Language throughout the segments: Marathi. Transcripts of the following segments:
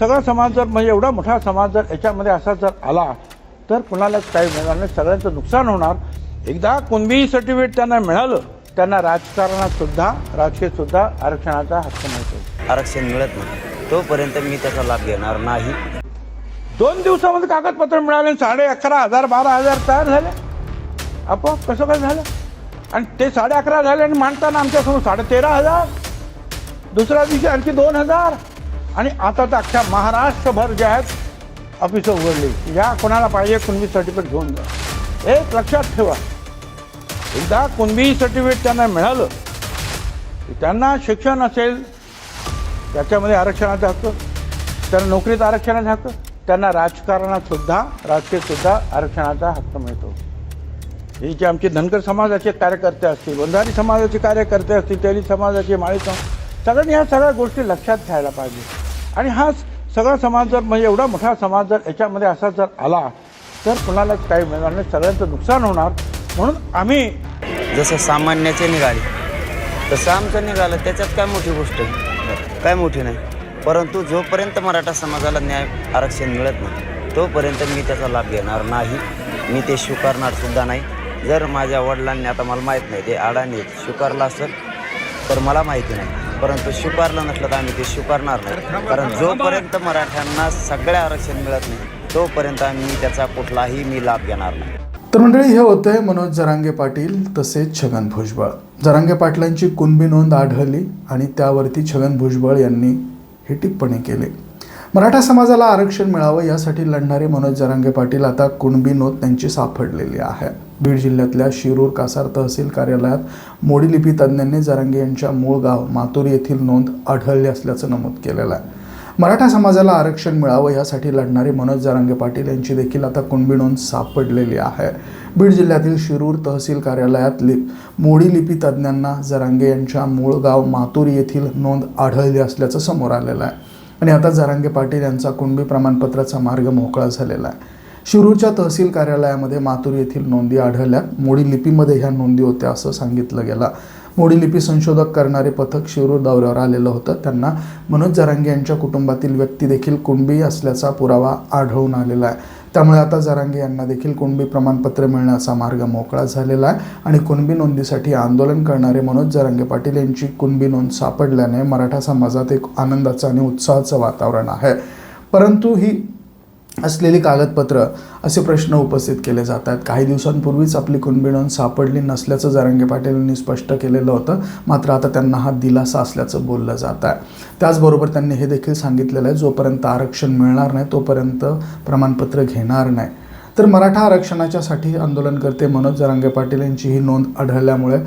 सगळा समाज जर म्हणजे एवढा मोठा समाज जर याच्यामध्ये असा जर आला तर कुणालाच काही मिळणार नाही. सगळ्यांचं नुकसान होणार. एकदा कुणबी सर्टिफिकेट त्यांना मिळालं त्यांना राजकारणात सुद्धा राजकीय सुद्धा आरक्षणाचा हक्क मिळतो. आरक्षण मिळत नाही. तोपर्यंत मी त्याचा लाभ घेणार नाही. दोन दिवसामध्ये कागदपत्र मिळाले साडे अकरा हजार बारा हजार तयार झाले. आपोआप कसं काय झालं? आणि ते साडे अकरा झाले आणि मांडताना आमच्यासमोर साडे तेरा हजार. दुसऱ्या दिवशी आणखी दोन हजार. आणि आता तर अख्ख्या महाराष्ट्रभर जे आहेत ऑफिसं उघडली. या कोणाला पाहिजे कुणबी सर्टिफिकेट घेऊन जा. एक लक्षात ठेवा. एकदा कुणबी सर्टिफिकेट त्यांना मिळालं की त्यांना शिक्षण असेल त्याच्यामध्ये आरक्षणाचा हक्क त्यांना नोकरीत आरक्षणाचा हक्क त्यांना राजकारणातसुद्धा राजकीयसुद्धा आरक्षणाचा हक्क मिळतो. हे जे आमचे धनगर समाजाचे कार्यकर्ते असतील बंधारी समाजाचे कार्यकर्ते असतील तेली समाजाचे माळी समाज सगळ्यांनी ह्या सगळ्या गोष्टी लक्षात घ्यायला पाहिजे. आणि हा सगळा समाज जर म्हणजे एवढा मोठा समाज जर याच्यामध्ये असा जर आला तर कुणालाच काही मिळणार नाही सगळ्यांचं नुकसान होणार. म्हणून आम्ही जसं सामान्याचे निघाले तसं आमचं निघालं त्याच्यात काय मोठी गोष्ट आहे? काय मोठी नाही. परंतु जोपर्यंत मराठा समाजाला न्याय आरक्षण मिळत नाही तोपर्यंत मी त्याचा लाभ घेणार नाही. मी ते स्वीकारणार सुद्धा नाही. जर माझ्या वडिलांनी आता मला माहीत नाही ते अडाणी स्वीकारलं असेल तर मला माहिती नाही. परंतु स्वीकारलं नसलं तर आम्ही ते स्वीकारणार नाही. कारण जोपर्यंत मराठ्यांना सगळ्या आरक्षण मिळत नाही तोपर्यंत आम्ही त्याचा कुठलाही मी लाभ घेणार नाही. तर मंडळी हे होते मनोज जरांगे पाटील तसेच छगन भुजबळ. जरांगे पाटलांची कुणबी नोंद आढळली आणि त्यावरती छगन भुजबळ यांनी ही टिप्पणी केली. मराठा समाजाला आरक्षण मिळावं यासाठी लढणारे मनोज जरांगे पाटील आता कुणबी नोंद त्यांची सापडलेली आहे. बीड जिल्ह्यातल्या शिरूर कासार तहसील कार्यालयात मोडी लिपी तज्ज्ञांनी जरांगे यांच्या मूळ गाव मातूर येथील नोंद आढळली असल्याचं नमूद केलेलं आहे. मराठा समाजाला आरक्षण मिळावं यासाठी लढणारे मनोज जरांगे पाटील यांची देखील आता कुणबी नोंद सापडलेली आहे. बीड जिल्ह्यातील शिरूर तहसील कार्यालयात लिप मोडी लिपी तज्ज्ञांना जरांगे यांच्या मूळ गाव मातूर येथील नोंद आढळली असल्याचं समोर आलेलं आहे. आणि आता जरांगे पाटील यांचा कुणबी प्रमाणपत्राचा मार्ग मोकळा झालेला आहे. शिरूरच्या तहसील कार्यालयामध्ये मातूर येथील नोंदी आढळल्या मोडी लिपीमध्ये ह्या नोंदी होत्या असं सांगितलं गेलं. मोडी लिपी संशोधक करणारे पथक शिरूर दौऱ्यावर आलेलं होतं. त्यांना मनोज जरांगे यांच्या कुटुंबातील व्यक्ती देखील कुणबी असल्याचा पुरावा आढळून आलेला आहे. त्यामुळे आता जरांगे यांना देखील कुणबी प्रमाणपत्र मिळण्याचा मार्ग मोकळा झालेला आहे आणि कुणबी नोंदीसाठी आंदोलन करणारे मनोज जरांगे पाटील यांची कुणबी नोंद सापडल्याने मराठा समाजात एक आनंदाचं आणि उत्साहाचं वातावरण आहे. परंतु ही असलेली कागदपत्र असे प्रश्न उपस्थित केले जात आहेत काही दिवसांपूर्वीच आपली कुणबी नोंद सापडली नसल्याचं जरांगे पाटील यांनी स्पष्ट केलेलं होतं. मात्र आता त्यांना हा दिलासा असल्याचं बोललं जात आहे. त्याचबरोबर त्यांनी हे देखील सांगितलेलं आहे जोपर्यंत आरक्षण मिळणार नाही तोपर्यंत प्रमाणपत्र घेणार नाही. तर मराठा आरक्षणाच्यासाठी आंदोलनकर्ते मनोज जरांगे पाटील यांची ही नोंद आढळल्यामुळे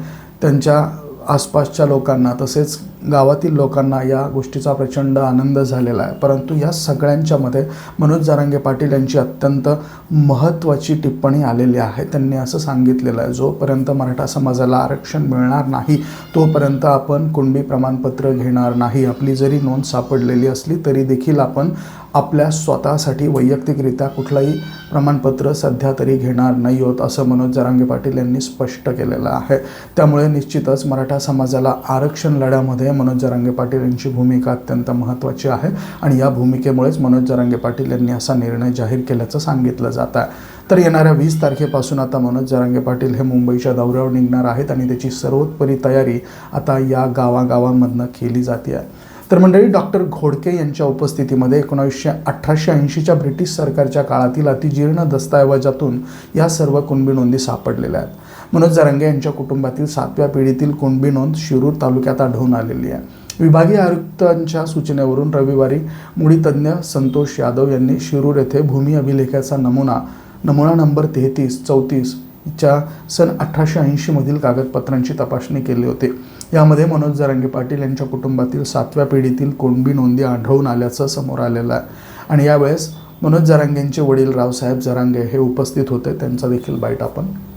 त्यांच्या आसपासच्या लोकांना तसेच गावातील लोकांना या गोष्टीचा प्रचंड आनंद झालेला आहे. परंतु या सगळ्यांच्यामध्ये मनोज जारंगे पाटील यांची अत्यंत महत्त्वाची टिप्पणी आलेली आहे. त्यांनी असं सांगितलेलं आहे जोपर्यंत मराठा समाजाला आरक्षण मिळणार नाही तोपर्यंत आपण कुणबी प्रमाणपत्र घेणार नाही. आपली जरी नोंद सापडलेली असली तरी देखील आपण आपल्या स्वतःसाठी वैयक्तिकरित्या कुठलंही प्रमाणपत्र सध्या तरी घेणार नाही होत असं मनोज जरांगे पाटील यांनी स्पष्ट केलेलं आहे. त्यामुळे निश्चितच मराठा समाजाला आरक्षण लढ्यामध्ये मनोज जरांगे पाटील यांची भूमिका अत्यंत महत्त्वाची आहे आणि या भूमिकेमुळेच मनोज जरांगे पाटील यांनी असा निर्णय जाहीर केल्याचं सांगितलं जात आहे. तर येणाऱ्या वीस तारखेपासून आता मनोज जरांगे पाटील हे मुंबईच्या दौऱ्यावर निघणार आहेत आणि त्याची सर्वोत्परी तयारी आता या गावागावांमधनं केली जाते आहे. तर मंडळी डॉक्टर घोडके यांच्या उपस्थितीमध्ये एकोणावीसशे अठराशे ऐंशीच्या ब्रिटिश सरकारच्या काळातील अतिजीर्ण दस्तऐवजातून या सर्व कुणबी नोंदी सापडलेल्या आहेत. मनोज जरांगे यांच्या कुटुंबातील सातव्या पिढीतील कुणबी नोंद शिरूर तालुक्यात आढळून आलेली आहे. विभागीय आयुक्तांच्या सूचनेवरून रविवारी मुळीतज्ञ संतोष यादव यांनी शिरूर येथे भूमी अभिलेखाचा नमुना नमुना नंबर तेहतीस चौतीस च्या सन अठराशे ऐंशीमधील कागदपत्रांची तपासणी केली होती. यामध्ये मनोज जरांगे पाटील यांच्या कुटुंबातील सातव्या पिढीतील कोणबी नोंदी आढळून आल्याचं समोर आलेलं आहे. आणि यावेळेस मनोज जरांगेंचे वडील रावसाहेब जरांगे हे उपस्थित होते. त्यांचा देखील बाईट आपण